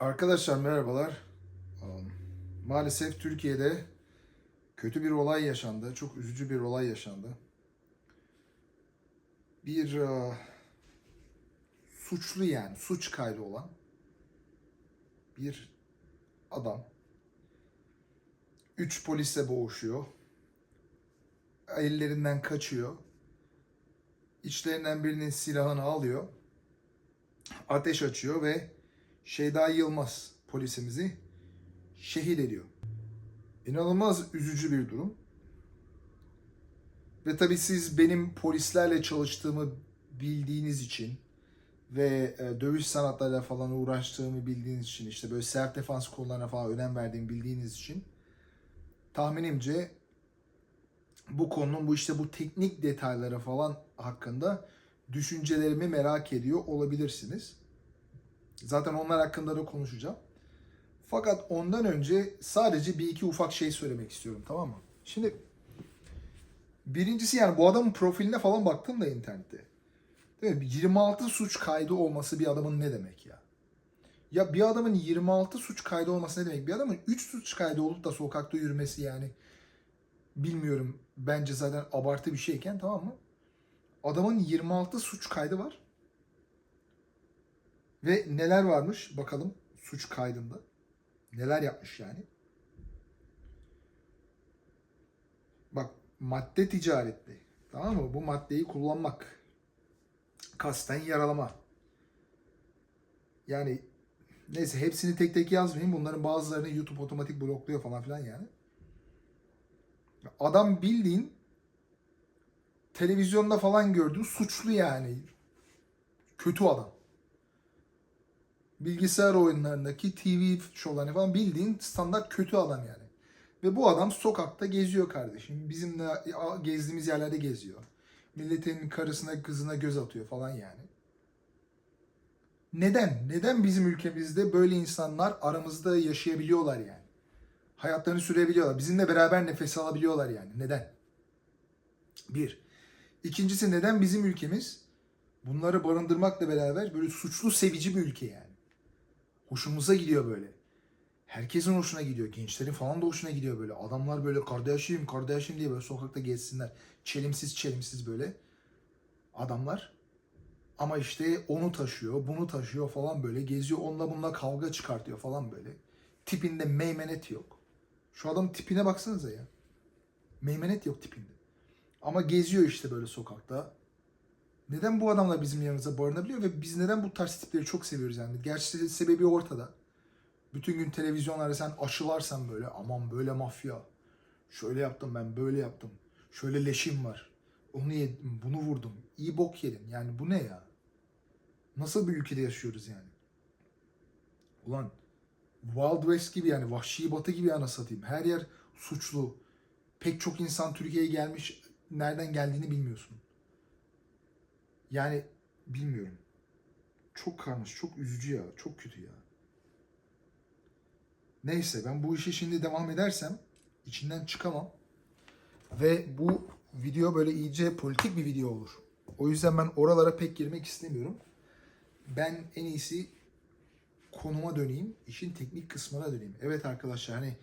Arkadaşlar merhabalar. Um, Maalesef Türkiye'de kötü bir olay yaşandı. Çok üzücü bir olay yaşandı. Bir uh, suçlu yani suç kaydı olan bir adam üç polisle boğuşuyor. Ellerinden kaçıyor. İçlerinden birinin silahını alıyor. Ateş açıyor ve Şeyda Yılmaz polisimizi şehit ediyor. İnanılmaz üzücü bir durum. Ve tabii siz benim polislerle çalıştığımı bildiğiniz için ve e, dövüş sanatlarıyla falan uğraştığımı bildiğiniz için işte böyle self defans konularına falan önem verdiğimi bildiğiniz için tahminimce bu konunun bu işte bu teknik detaylara falan hakkında düşüncelerimi merak ediyor olabilirsiniz. Zaten onlar hakkında da konuşacağım. Fakat ondan önce sadece bir iki ufak şey söylemek istiyorum tamam mı? Şimdi birincisi yani bu adamın profiline falan baktım da internette. Değil mi? 26 suç kaydı olması bir adamın ne demek ya? Ya bir adamın 26 suç kaydı olması ne demek? Bir adamın 3 suç kaydı olup da sokakta yürümesi yani bilmiyorum bence zaten abartı bir şeyken tamam mı? Adamın 26 suç kaydı var. Ve neler varmış bakalım suç kaydında. Neler yapmış yani. Bak madde ticareti. Tamam mı? Bu maddeyi kullanmak. Kasten yaralama. Yani neyse hepsini tek tek yazmayayım. Bunların bazılarını YouTube otomatik blokluyor falan filan yani. Adam bildiğin televizyonda falan gördüğün suçlu yani. Kötü adam bilgisayar oyunlarındaki TV şovlarını falan bildiğin standart kötü adam yani. Ve bu adam sokakta geziyor kardeşim. Bizimle gezdiğimiz yerlerde geziyor. Milletin karısına kızına göz atıyor falan yani. Neden? Neden bizim ülkemizde böyle insanlar aramızda yaşayabiliyorlar yani? Hayatlarını sürebiliyorlar. Bizimle beraber nefes alabiliyorlar yani. Neden? Bir. İkincisi neden bizim ülkemiz bunları barındırmakla beraber böyle suçlu sevici bir ülke yani. Hoşumuza gidiyor böyle. Herkesin hoşuna gidiyor. Gençlerin falan da hoşuna gidiyor böyle. Adamlar böyle kardeşim kardeşim diye böyle sokakta gezsinler. Çelimsiz çelimsiz böyle adamlar. Ama işte onu taşıyor, bunu taşıyor falan böyle. Geziyor onunla bununla kavga çıkartıyor falan böyle. Tipinde meymenet yok. Şu adamın tipine baksanıza ya. Meymenet yok tipinde. Ama geziyor işte böyle sokakta. Neden bu adamlar bizim yanımıza barınabiliyor ve biz neden bu tarz tipleri çok seviyoruz yani? Gerçi sebebi ortada. Bütün gün televizyonlarda sen aşılarsan böyle aman böyle mafya. Şöyle yaptım ben böyle yaptım. Şöyle leşim var. Onu yedim, bunu vurdum. İyi bok yedim. Yani bu ne ya? Nasıl bir ülkede yaşıyoruz yani? Ulan Wild West gibi yani vahşi batı gibi ana satayım. Her yer suçlu. Pek çok insan Türkiye'ye gelmiş. Nereden geldiğini bilmiyorsun. Yani bilmiyorum. Çok karmaşık, çok üzücü ya. Çok kötü ya. Neyse ben bu işe şimdi devam edersem içinden çıkamam. Ve bu video böyle iyice politik bir video olur. O yüzden ben oralara pek girmek istemiyorum. Ben en iyisi konuma döneyim. işin teknik kısmına döneyim. Evet arkadaşlar hani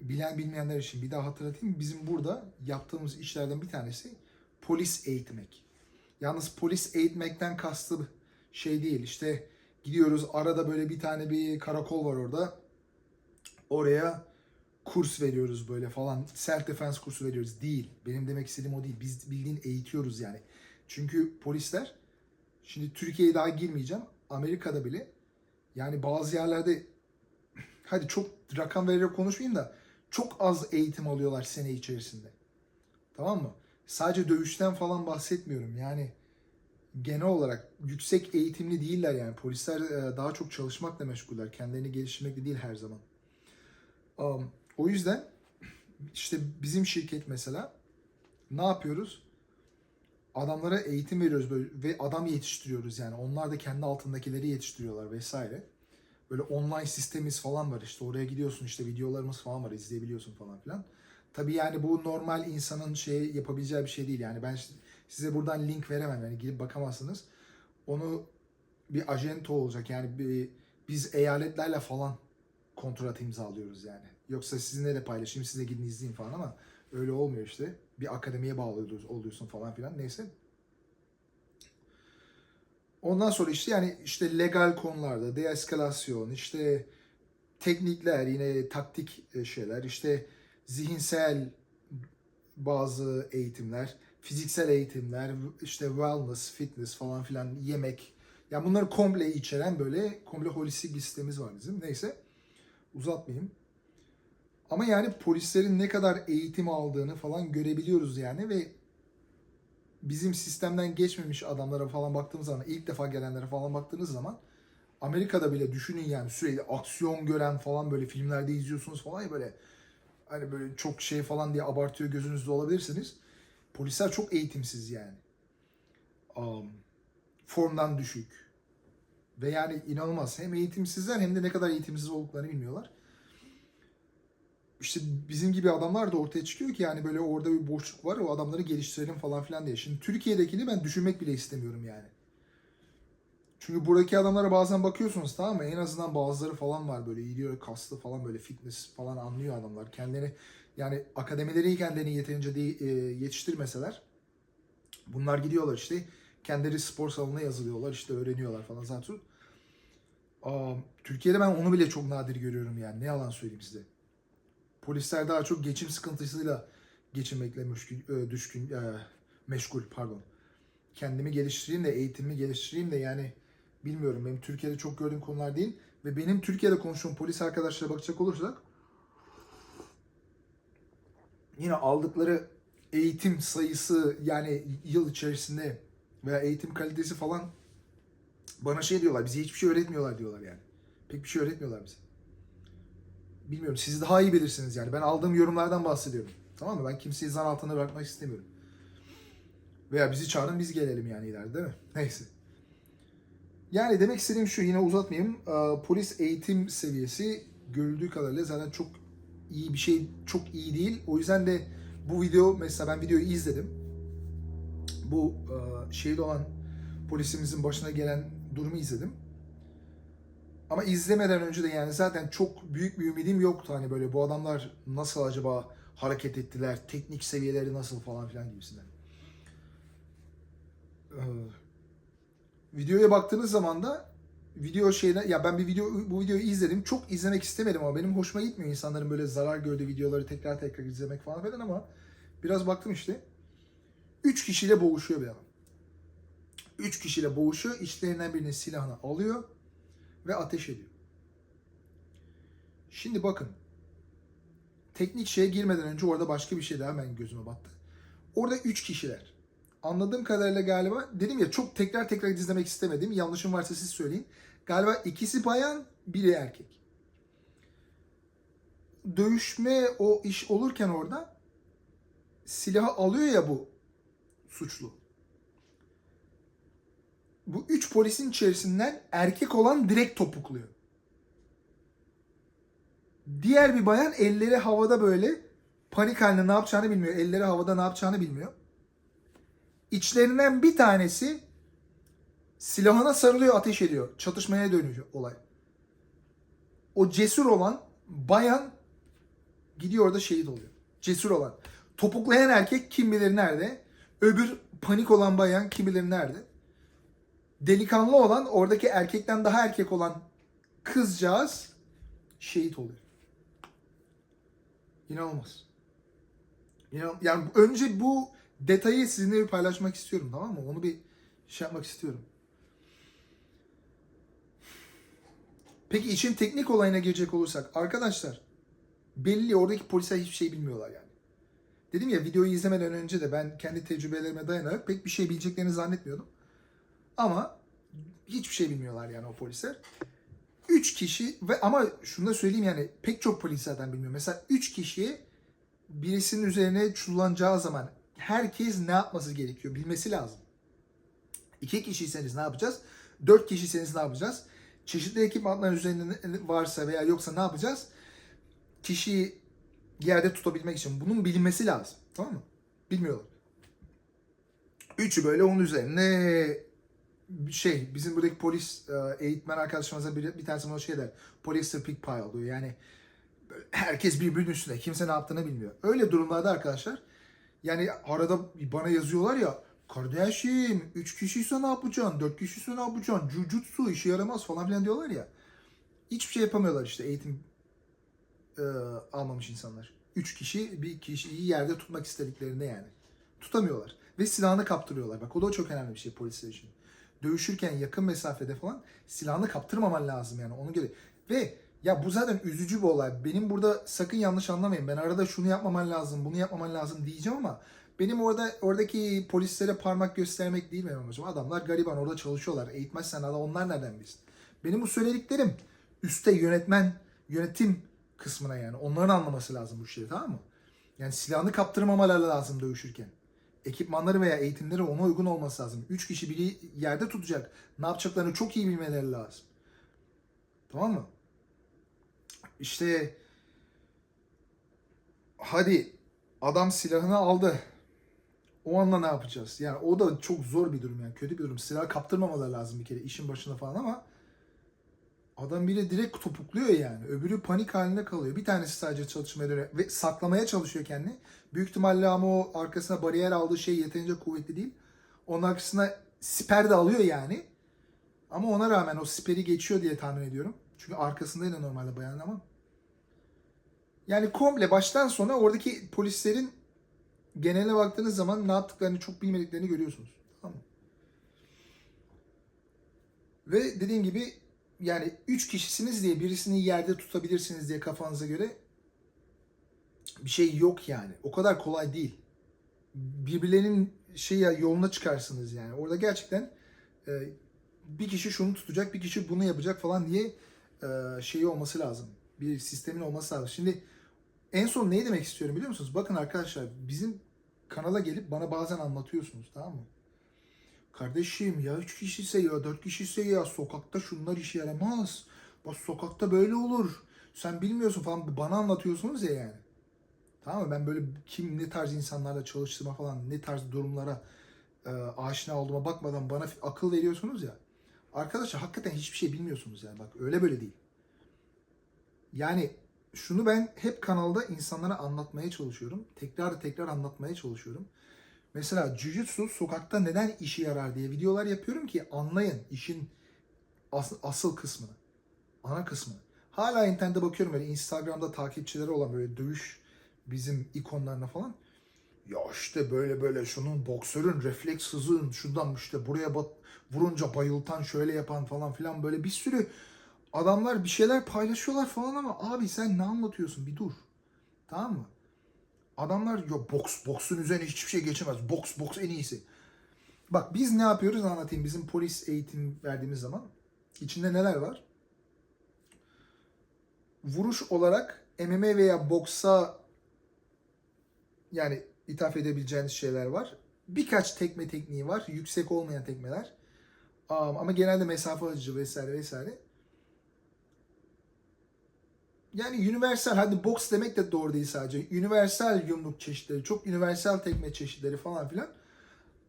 bilen bilmeyenler için bir daha hatırlatayım. Bizim burada yaptığımız işlerden bir tanesi polis eğitmek. Yalnız polis eğitmekten kastı şey değil. İşte gidiyoruz arada böyle bir tane bir karakol var orada. Oraya kurs veriyoruz böyle falan. Self defense kursu veriyoruz. Değil. Benim demek istediğim o değil. Biz bildiğin eğitiyoruz yani. Çünkü polisler şimdi Türkiye'ye daha girmeyeceğim. Amerika'da bile yani bazı yerlerde hadi çok rakam vererek konuşmayayım da çok az eğitim alıyorlar sene içerisinde. Tamam mı? Sadece dövüşten falan bahsetmiyorum. Yani genel olarak yüksek eğitimli değiller yani. Polisler e, daha çok çalışmakla meşguller. Kendilerini geliştirmekle değil her zaman. Um, o yüzden işte bizim şirket mesela ne yapıyoruz? Adamlara eğitim veriyoruz böyle ve adam yetiştiriyoruz yani. Onlar da kendi altındakileri yetiştiriyorlar vesaire. Böyle online sistemimiz falan var işte oraya gidiyorsun işte videolarımız falan var izleyebiliyorsun falan filan. Tabii yani bu normal insanın şey yapabileceği bir şey değil. Yani ben size buradan link veremem. Yani gidip bakamazsınız. Onu bir ajento olacak. Yani bir, biz eyaletlerle falan kontrat imzalıyoruz yani. Yoksa sizinle de paylaşayım, siz de gidin izleyin falan ama öyle olmuyor işte. Bir akademiye bağlı oluyorsun falan filan. Neyse. Ondan sonra işte yani işte legal konularda deeskalasyon, işte teknikler, yine taktik e, şeyler, işte zihinsel bazı eğitimler, fiziksel eğitimler, işte wellness, fitness falan filan, yemek. Yani bunları komple içeren böyle komple holistik bir sistemimiz var bizim. Neyse uzatmayayım. Ama yani polislerin ne kadar eğitim aldığını falan görebiliyoruz yani ve bizim sistemden geçmemiş adamlara falan baktığımız zaman, ilk defa gelenlere falan baktığınız zaman Amerika'da bile düşünün yani sürekli aksiyon gören falan böyle filmlerde izliyorsunuz falan ya böyle hani böyle çok şey falan diye abartıyor gözünüzde olabilirsiniz. Polisler çok eğitimsiz yani. Um, formdan düşük. Ve yani inanılmaz. Hem eğitimsizler hem de ne kadar eğitimsiz olduklarını bilmiyorlar. İşte bizim gibi adamlar da ortaya çıkıyor ki yani böyle orada bir boşluk var o adamları geliştirelim falan filan diye. Şimdi Türkiye'dekini ben düşünmek bile istemiyorum yani. Çünkü buradaki adamlara bazen bakıyorsunuz tamam mı? En azından bazıları falan var böyle iri kaslı falan böyle fitness falan anlıyor adamlar. Kendileri yani akademileri kendilerini yeterince de, e, yetiştirmeseler bunlar gidiyorlar işte kendileri spor salonuna yazılıyorlar işte öğreniyorlar falan zaten. Aa, Türkiye'de ben onu bile çok nadir görüyorum yani ne yalan söyleyeyim size. Polisler daha çok geçim sıkıntısıyla geçinmekle müşkül, e, düşkün, e, meşgul pardon. Kendimi geliştireyim de eğitimimi geliştireyim de yani bilmiyorum benim Türkiye'de çok gördüğüm konular değil ve benim Türkiye'de konuştuğum polis arkadaşlara bakacak olursak yine aldıkları eğitim sayısı yani yıl içerisinde veya eğitim kalitesi falan bana şey diyorlar bize hiçbir şey öğretmiyorlar diyorlar yani. Pek bir şey öğretmiyorlar bize. Bilmiyorum siz daha iyi bilirsiniz yani. Ben aldığım yorumlardan bahsediyorum. Tamam mı? Ben kimseyi zan altına bırakmak istemiyorum. Veya bizi çağırın biz gelelim yani ileride değil mi? Neyse. Yani demek istediğim şu yine uzatmayayım. Ee, Polis eğitim seviyesi görüldüğü kadarıyla zaten çok iyi bir şey çok iyi değil. O yüzden de bu video mesela ben videoyu izledim. Bu e, şehit olan polisimizin başına gelen durumu izledim. Ama izlemeden önce de yani zaten çok büyük bir ümidim yoktu. Hani böyle bu adamlar nasıl acaba hareket ettiler, teknik seviyeleri nasıl falan filan gibisinden. Videoya baktığınız zaman da video şeyden ya ben bir video bu videoyu izledim. Çok izlemek istemedim ama benim hoşuma gitmiyor insanların böyle zarar gördüğü videoları tekrar tekrar izlemek falan filan ama biraz baktım işte. Üç kişiyle boğuşuyor bir adam. Üç kişiyle boğuşuyor. İçlerinden birinin silahını alıyor ve ateş ediyor. Şimdi bakın. Teknik şeye girmeden önce orada başka bir şey daha hemen gözüme battı. Orada üç kişiler. Anladığım kadarıyla galiba dedim ya çok tekrar tekrar izlemek istemedim. Yanlışım varsa siz söyleyin. Galiba ikisi bayan, biri erkek. Dövüşme o iş olurken orada silahı alıyor ya bu suçlu. Bu üç polisin içerisinden erkek olan direkt topukluyor. Diğer bir bayan elleri havada böyle panik halinde ne yapacağını bilmiyor. Elleri havada ne yapacağını bilmiyor. İçlerinden bir tanesi silahına sarılıyor, ateş ediyor. Çatışmaya dönüyor olay. O cesur olan bayan gidiyor orada şehit oluyor. Cesur olan. Topuklayan erkek kim bilir nerede. Öbür panik olan bayan kim bilir nerede. Delikanlı olan oradaki erkekten daha erkek olan kızcağız şehit oluyor. İnanılmaz. İnan yani önce bu detayı sizinle bir paylaşmak istiyorum tamam mı? Onu bir şey yapmak istiyorum. Peki işin teknik olayına gelecek olursak arkadaşlar belli oradaki polisler hiçbir şey bilmiyorlar yani. Dedim ya videoyu izlemeden önce de ben kendi tecrübelerime dayanarak pek bir şey bileceklerini zannetmiyordum. Ama hiçbir şey bilmiyorlar yani o polisler. 3 kişi ve ama şunu da söyleyeyim yani pek çok polis zaten bilmiyor. Mesela 3 kişi birisinin üzerine çullanacağı zaman herkes ne yapması gerekiyor bilmesi lazım. 2 kişiyseniz ne yapacağız? 4 kişiyseniz ne yapacağız? Çeşitli ekipmanlar üzerinde varsa veya yoksa ne yapacağız? Kişiyi yerde tutabilmek için bunun bilinmesi lazım. Tamam mı? Bilmiyorlar. Üçü böyle onun üzerine şey bizim buradaki polis e, eğitmen arkadaşlarımıza bir, bir tanesi bana şey der. Polis pig pile diyor. Yani herkes birbirinin üstünde. Kimse ne yaptığını bilmiyor. Öyle durumlarda arkadaşlar yani arada bana yazıyorlar ya kardeşim 3 kişiyse ne yapacaksın? 4 kişiyse ne yapacaksın? Jujutsu işe yaramaz falan filan diyorlar ya. Hiçbir şey yapamıyorlar işte eğitim e, almamış insanlar. 3 kişi bir kişiyi yerde tutmak istediklerinde yani. Tutamıyorlar. Ve silahını kaptırıyorlar. Bak o da çok önemli bir şey polisler için. Dövüşürken yakın mesafede falan silahını kaptırmaman lazım yani onu göre. Ve ya bu zaten üzücü bir olay. Benim burada sakın yanlış anlamayın. Ben arada şunu yapmaman lazım, bunu yapmaman lazım diyeceğim ama benim orada oradaki polislere parmak göstermek değil benim amacım. Adamlar gariban orada çalışıyorlar. Eğitmezsen adam onlar nereden bilsin? Benim bu söylediklerim üste yönetmen, yönetim kısmına yani. Onların anlaması lazım bu işleri tamam mı? Yani silahını kaptırmamaları lazım dövüşürken. Ekipmanları veya eğitimleri ona uygun olması lazım. Üç kişi biri yerde tutacak. Ne yapacaklarını çok iyi bilmeleri lazım. Tamam mı? İşte hadi adam silahını aldı. O anda ne yapacağız? Yani o da çok zor bir durum yani. Kötü bir durum. Silah kaptırmamaları lazım bir kere işin başında falan ama adam bile direkt topukluyor yani. Öbürü panik halinde kalıyor. Bir tanesi sadece çalışmaya dönüyor ve saklamaya çalışıyor kendini. Büyük ihtimalle ama o arkasına bariyer aldığı şey yeterince kuvvetli değil. Onun arkasına siper de alıyor yani. Ama ona rağmen o siperi geçiyor diye tahmin ediyorum. Çünkü arkasındaydı normalde bayan ama. Yani komple baştan sona oradaki polislerin geneline baktığınız zaman ne yaptıklarını çok bilmediklerini görüyorsunuz. Tamam mı? Ve dediğim gibi yani üç kişisiniz diye birisini yerde tutabilirsiniz diye kafanıza göre bir şey yok yani. O kadar kolay değil. Birbirlerinin şey yoluna çıkarsınız yani. Orada gerçekten e, bir kişi şunu tutacak, bir kişi bunu yapacak falan diye e, şeyi olması lazım. Bir sistemin olması lazım. Şimdi en son neyi demek istiyorum biliyor musunuz? Bakın arkadaşlar bizim kanala gelip bana bazen anlatıyorsunuz tamam mı? Kardeşim ya üç kişiyse ya dört kişiyse ya sokakta şunlar işe yaramaz. Bak sokakta böyle olur. Sen bilmiyorsun falan bana anlatıyorsunuz ya yani. Tamam mı? Ben böyle kim ne tarz insanlarla çalıştığıma falan ne tarz durumlara e, aşina olduğuma bakmadan bana akıl veriyorsunuz ya. Arkadaşlar hakikaten hiçbir şey bilmiyorsunuz yani. Bak öyle böyle değil. Yani şunu ben hep kanalda insanlara anlatmaya çalışıyorum. Tekrar tekrar anlatmaya çalışıyorum. Mesela Jujutsu sokakta neden işe yarar diye videolar yapıyorum ki anlayın işin as- asıl kısmını. Ana kısmını. Hala internette bakıyorum böyle Instagram'da takipçileri olan böyle dövüş bizim ikonlarına falan. Ya işte böyle böyle şunun boksörün refleks hızın şuradan işte buraya bat, vurunca bayıltan şöyle yapan falan filan böyle bir sürü adamlar bir şeyler paylaşıyorlar falan ama abi sen ne anlatıyorsun bir dur. Tamam mı? Adamlar ya boks, boksun üzerine hiçbir şey geçemez. Boks, boks en iyisi. Bak biz ne yapıyoruz anlatayım. Bizim polis eğitim verdiğimiz zaman içinde neler var? Vuruş olarak MMA veya boksa yani ithaf edebileceğiniz şeyler var. Birkaç tekme tekniği var. Yüksek olmayan tekmeler. Ama genelde mesafe atıcı vesaire vesaire. Yani universal hadi boks demek de doğru değil sadece. Universal yumruk çeşitleri, çok universal tekme çeşitleri falan filan.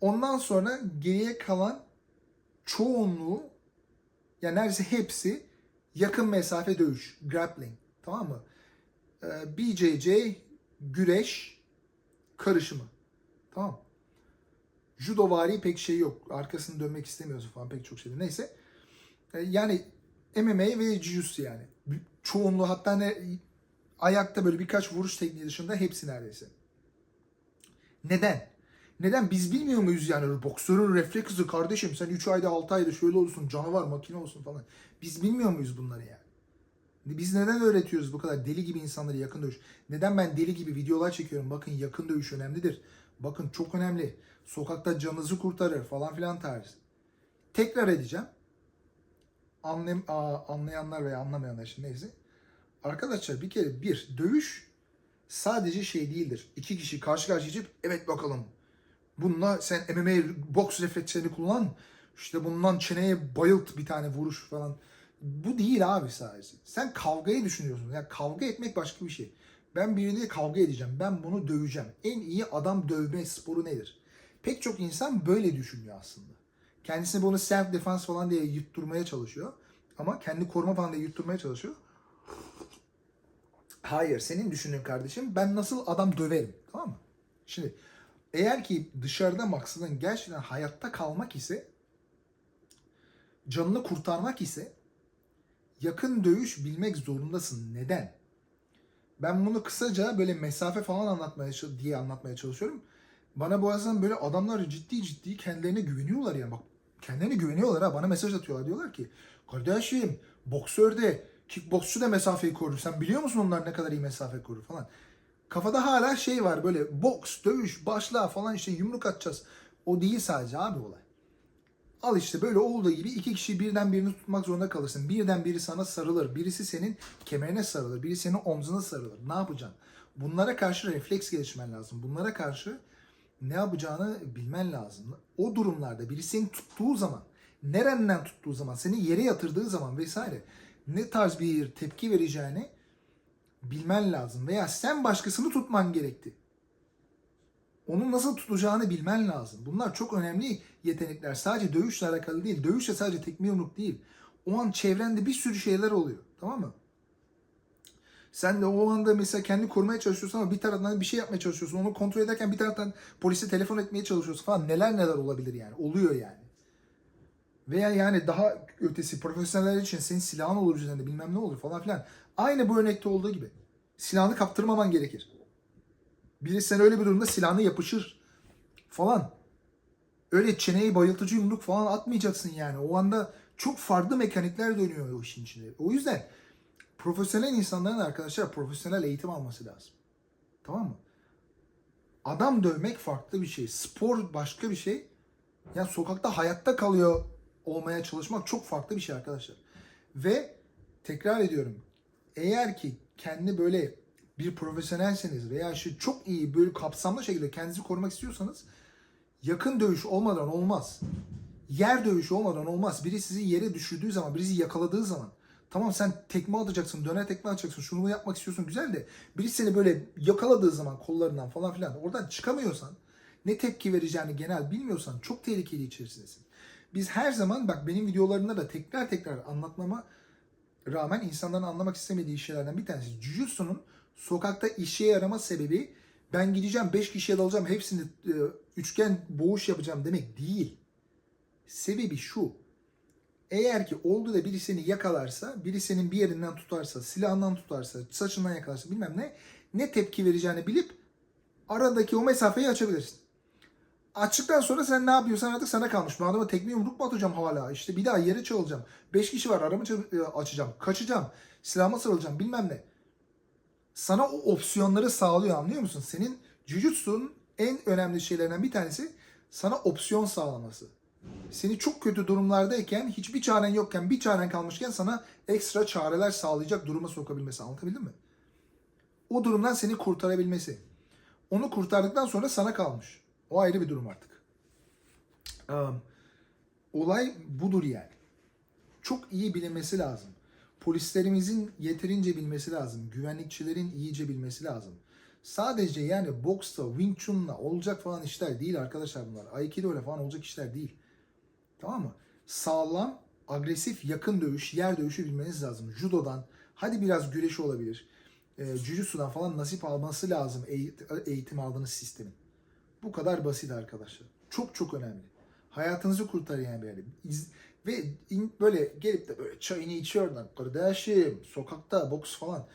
Ondan sonra geriye kalan çoğunluğu yani neredeyse hepsi yakın mesafe dövüş, grappling. Tamam mı? Ee, BJJ, güreş, karışımı. Tamam. Judovari pek şey yok. Arkasını dönmek istemiyorsun falan pek çok şey. Neyse. Ee, yani MMA ve Jiu-Jitsu yani. Çoğunluğu hatta ne ayakta böyle birkaç vuruş tekniği dışında hepsi neredeyse. Neden? Neden? Biz bilmiyor muyuz yani boksörün refleksi kardeşim sen 3 ayda 6 ayda şöyle olsun canavar makine olsun falan. Biz bilmiyor muyuz bunları yani? Biz neden öğretiyoruz bu kadar deli gibi insanları yakın dövüş? Neden ben deli gibi videolar çekiyorum? Bakın yakın dövüş önemlidir. Bakın çok önemli. Sokakta canınızı kurtarır falan filan tarzı. Tekrar edeceğim. Anlam, anlayanlar veya anlamayanlar için neyse. Arkadaşlar bir kere bir dövüş sadece şey değildir. İki kişi karşı karşıya geçip evet bakalım bununla sen MMA boks reflekslerini kullan. İşte bundan çeneye bayılt bir tane vuruş falan. Bu değil abi sadece. Sen kavgayı düşünüyorsun. Yani kavga etmek başka bir şey. Ben biriyle kavga edeceğim. Ben bunu döveceğim. En iyi adam dövme sporu nedir? Pek çok insan böyle düşünüyor aslında. Kendisine bunu self defense falan diye yutturmaya çalışıyor. Ama kendi koruma falan diye yutturmaya çalışıyor. Hayır senin düşündüğün kardeşim ben nasıl adam döverim tamam mı? Şimdi eğer ki dışarıda maksadın gerçekten hayatta kalmak ise canını kurtarmak ise yakın dövüş bilmek zorundasın. Neden? Ben bunu kısaca böyle mesafe falan anlatmaya diye anlatmaya çalışıyorum. Bana bazen böyle adamlar ciddi ciddi kendilerine güveniyorlar yani. Bak kendilerine güveniyorlar ha. Bana mesaj atıyorlar. Diyorlar ki kardeşim boksörde kickboksçu da mesafeyi korur. Sen biliyor musun onlar ne kadar iyi mesafe korur falan. Kafada hala şey var böyle boks, dövüş, başla falan işte yumruk atacağız. O değil sadece abi olay. Al işte böyle olduğu gibi iki kişi birden birini tutmak zorunda kalırsın. Birden biri sana sarılır. Birisi senin kemerine sarılır. Biri senin omzuna sarılır. Ne yapacaksın? Bunlara karşı refleks gelişmen lazım. Bunlara karşı ne yapacağını bilmen lazım. O durumlarda biri seni tuttuğu zaman, nereden tuttuğu zaman, seni yere yatırdığı zaman vesaire ne tarz bir tepki vereceğini bilmen lazım. Veya sen başkasını tutman gerekti. Onun nasıl tutacağını bilmen lazım. Bunlar çok önemli yetenekler. Sadece dövüşle alakalı değil. Dövüşle sadece tekme yumruk değil. O an çevrende bir sürü şeyler oluyor. Tamam mı? Sen de o anda mesela kendi korumaya çalışıyorsun ama bir taraftan bir şey yapmaya çalışıyorsun. Onu kontrol ederken bir taraftan polise telefon etmeye çalışıyorsun falan. Neler neler olabilir yani. Oluyor yani. Veya yani daha ötesi profesyoneller için senin silahın olur üzerinde bilmem ne olur falan filan. Aynı bu örnekte olduğu gibi. Silahını kaptırmaman gerekir. Biri sen öyle bir durumda silahını yapışır falan. Öyle çeneyi bayıltıcı yumruk falan atmayacaksın yani. O anda çok farklı mekanikler dönüyor o işin içinde. O yüzden profesyonel insanların arkadaşlar profesyonel eğitim alması lazım. Tamam mı? Adam dövmek farklı bir şey. Spor başka bir şey. Yani sokakta hayatta kalıyor olmaya çalışmak çok farklı bir şey arkadaşlar. Ve tekrar ediyorum. Eğer ki kendi böyle bir profesyonelseniz veya işte çok iyi böyle kapsamlı şekilde kendinizi korumak istiyorsanız yakın dövüş olmadan olmaz. Yer dövüşü olmadan olmaz. Biri sizi yere düşürdüğü zaman, birisi yakaladığı zaman tamam sen tekme atacaksın, döner tekme atacaksın, şunu yapmak istiyorsun güzel de biri seni böyle yakaladığı zaman kollarından falan filan oradan çıkamıyorsan ne tepki vereceğini genel bilmiyorsan çok tehlikeli içerisindesin. Biz her zaman bak benim videolarımda da tekrar tekrar anlatmama rağmen insanların anlamak istemediği şeylerden bir tanesi. Jujutsu'nun sokakta işe yarama sebebi ben gideceğim 5 kişiye dalacağım hepsini e, üçgen boğuş yapacağım demek değil. Sebebi şu. Eğer ki oldu da biri seni yakalarsa, biri senin bir yerinden tutarsa, silahından tutarsa, saçından yakalarsa bilmem ne, ne tepki vereceğini bilip aradaki o mesafeyi açabilirsin. Açtıktan sonra sen ne yapıyorsan artık sana kalmış. Bu adama tekme yumruk mu atacağım hala? İşte bir daha yere çalacağım. Beş kişi var aramı e, açacağım. Kaçacağım. Silahıma sarılacağım bilmem ne. Sana o opsiyonları sağlıyor anlıyor musun? Senin Jujutsu'nun en önemli şeylerinden bir tanesi sana opsiyon sağlaması. Seni çok kötü durumlardayken, hiçbir çaren yokken, bir çaren kalmışken sana ekstra çareler sağlayacak duruma sokabilmesi. Anlatabildim mi? O durumdan seni kurtarabilmesi. Onu kurtardıktan sonra sana kalmış. O ayrı bir durum artık. Um, olay budur yani. Çok iyi bilinmesi lazım. Polislerimizin yeterince bilmesi lazım. Güvenlikçilerin iyice bilmesi lazım. Sadece yani boksta, Wing Chun'la olacak falan işler değil arkadaşlar bunlar. Aikido ile falan olacak işler değil. Tamam mı? Sağlam, agresif, yakın dövüş, yer dövüşü bilmeniz lazım. Judodan, hadi biraz güreş olabilir. E, Jujutsu'dan falan nasip alması lazım eğit- eğitim aldığınız sistemin. Bu kadar basit arkadaşlar. Çok çok önemli. Hayatınızı kurtarıyor yani. İz- ve in- böyle gelip de böyle çayını içiyorlar. Kardeşim sokakta boks falan.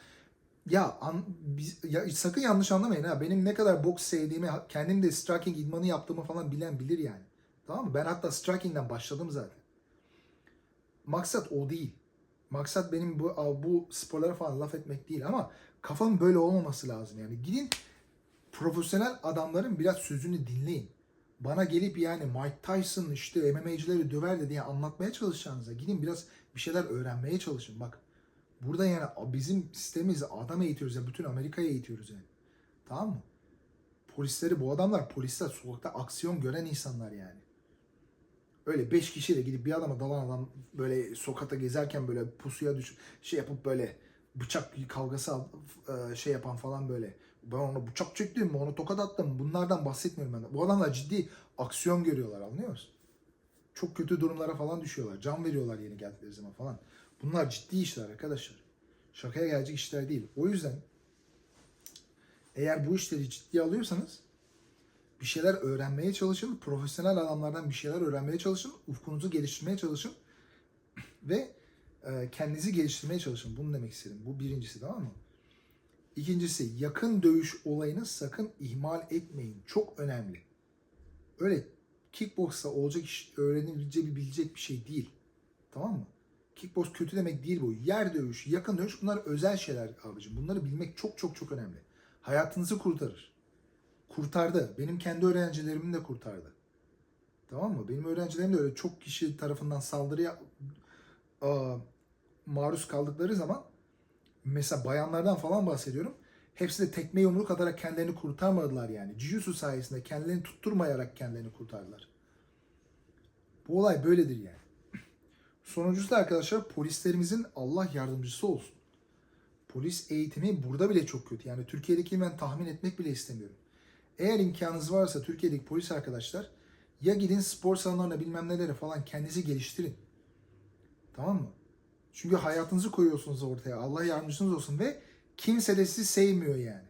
Ya, an, biz, ya sakın yanlış anlamayın ha. Benim ne kadar boks sevdiğimi, kendim de striking idmanı yaptığımı falan bilen bilir yani. Tamam mı? Ben hatta striking'den başladım zaten. Maksat o değil. Maksat benim bu bu sporlara falan laf etmek değil ama kafam böyle olmaması lazım yani. Gidin profesyonel adamların biraz sözünü dinleyin. Bana gelip yani Mike Tyson işte MMA'cileri döver de diye anlatmaya çalışacağınıza gidin biraz bir şeyler öğrenmeye çalışın. Bak burada yani bizim sistemimiz adam eğitiyoruz ya bütün Amerika'ya eğitiyoruz yani. Tamam mı? Polisleri bu adamlar polisler sokakta aksiyon gören insanlar yani. Öyle beş kişiyle gidip bir adama dalan adam böyle sokakta gezerken böyle pusuya düş şey yapıp böyle bıçak kavgası e, şey yapan falan böyle. Ben ona bıçak çektim mi, onu tokat attım. Bunlardan bahsetmiyorum ben. Bu adamlar ciddi aksiyon görüyorlar anlıyor musun? çok kötü durumlara falan düşüyorlar. Can veriyorlar yeni geldikleri zaman falan. Bunlar ciddi işler arkadaşlar. Şakaya gelecek işler değil. O yüzden eğer bu işleri ciddiye alıyorsanız bir şeyler öğrenmeye çalışın. Profesyonel adamlardan bir şeyler öğrenmeye çalışın. Ufkunuzu geliştirmeye çalışın. Ve e, kendinizi geliştirmeye çalışın. Bunu demek istedim. Bu birincisi tamam mı? İkincisi yakın dövüş olayını sakın ihmal etmeyin. Çok önemli. Öyle kickboxla olacak iş öğrenilecek bilecek bir şey değil. Tamam mı? Kickbox kötü demek değil bu. Yer dövüş, yakın dövüş bunlar özel şeyler abicim. Bunları bilmek çok çok çok önemli. Hayatınızı kurtarır. Kurtardı. Benim kendi öğrencilerimin de kurtardı. Tamam mı? Benim öğrencilerim de öyle çok kişi tarafından saldırıya aa, maruz kaldıkları zaman mesela bayanlardan falan bahsediyorum. Hepsi de tekme yumruk atarak kendilerini kurtarmadılar yani. Jiu-Jitsu sayesinde kendilerini tutturmayarak kendilerini kurtardılar. Bu olay böyledir yani. Sonuncusu da arkadaşlar polislerimizin Allah yardımcısı olsun. Polis eğitimi burada bile çok kötü. Yani Türkiye'deki ben tahmin etmek bile istemiyorum. Eğer imkanınız varsa Türkiye'deki polis arkadaşlar ya gidin spor salonlarına bilmem nelere falan kendinizi geliştirin. Tamam mı? Çünkü hayatınızı koyuyorsunuz ortaya. Allah yardımcınız olsun ve kimse de sizi sevmiyor yani.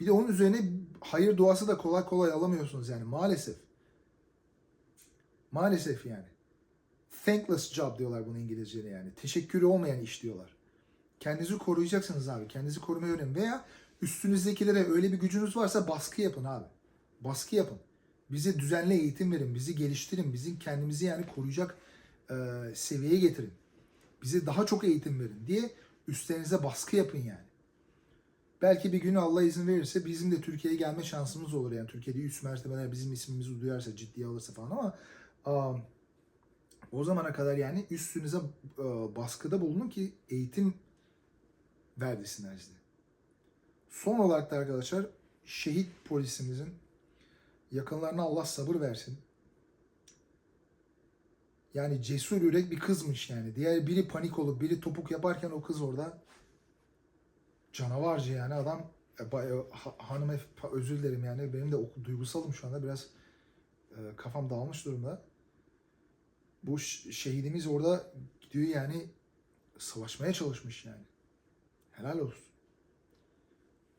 Bir de onun üzerine hayır duası da kolay kolay alamıyorsunuz yani maalesef. Maalesef yani. Thankless job diyorlar bunu İngilizce'de yani. Teşekkürü olmayan iş diyorlar. Kendinizi koruyacaksınız abi. Kendinizi korumayı öğrenin. Veya üstünüzdekilere öyle bir gücünüz varsa baskı yapın abi. Baskı yapın. Bize düzenli eğitim verin. Bizi geliştirin. Bizim kendimizi yani koruyacak e, seviyeye getirin. Bize daha çok eğitim verin diye üstlerinize baskı yapın yani. Belki bir gün Allah izin verirse bizim de Türkiye'ye gelme şansımız olur. Yani Türkiye'de üst mertebeler bizim ismimizi duyarsa, ciddiye alırsa falan ama aa, o zamana kadar yani üstünüze e, baskıda bulunun ki eğitim verdirsinler size. Son olarak da arkadaşlar şehit polisimizin yakınlarına Allah sabır versin. Yani cesur yürek bir kızmış yani. Diğer biri panik olup biri topuk yaparken o kız orada canavarca yani adam e, e, ha- hanım özür dilerim yani benim de duygusalım şu anda biraz e, kafam dağılmış durumda. Bu şehidimiz orada gidiyor yani savaşmaya çalışmış yani. Helal olsun.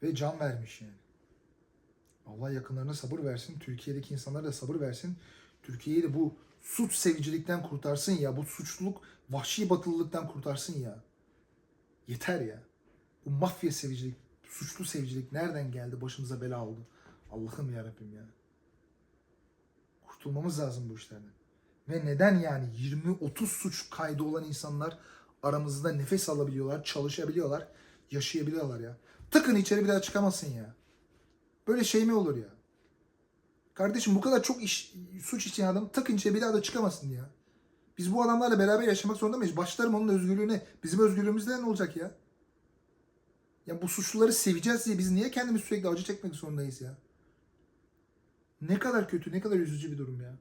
Ve can vermiş yani. Allah yakınlarına sabır versin. Türkiye'deki insanlara da sabır versin. Türkiye'yi de bu suç sevicilikten kurtarsın ya. Bu suçluluk, vahşi batılılıktan kurtarsın ya. Yeter ya. Bu mafya sevicilik, suçlu sevicilik nereden geldi? Başımıza bela oldu. Allah'ım ya Rabbim ya. Kurtulmamız lazım bu işlerden. Ve neden yani 20-30 suç kaydı olan insanlar aramızda nefes alabiliyorlar, çalışabiliyorlar, yaşayabiliyorlar ya. Tıkın içeri bir daha çıkamazsın ya. Böyle şey mi olur ya? Kardeşim bu kadar çok iş, suç için adam tıkın içeri bir daha da çıkamazsın ya. Biz bu adamlarla beraber yaşamak zorunda mıyız? Başlarım onun özgürlüğüne. Bizim özgürlüğümüzde ne olacak ya? Ya bu suçluları seveceğiz diye biz niye kendimiz sürekli acı çekmek zorundayız ya? Ne kadar kötü, ne kadar üzücü bir durum ya.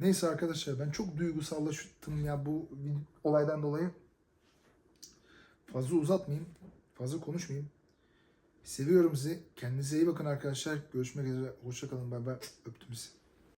Neyse arkadaşlar ben çok duygusallaştım ya bu olaydan dolayı. Fazla uzatmayayım. Fazla konuşmayayım. Seviyorum sizi. Kendinize iyi bakın arkadaşlar. Görüşmek üzere. Hoşçakalın. Bay bay. Öptüm sizi.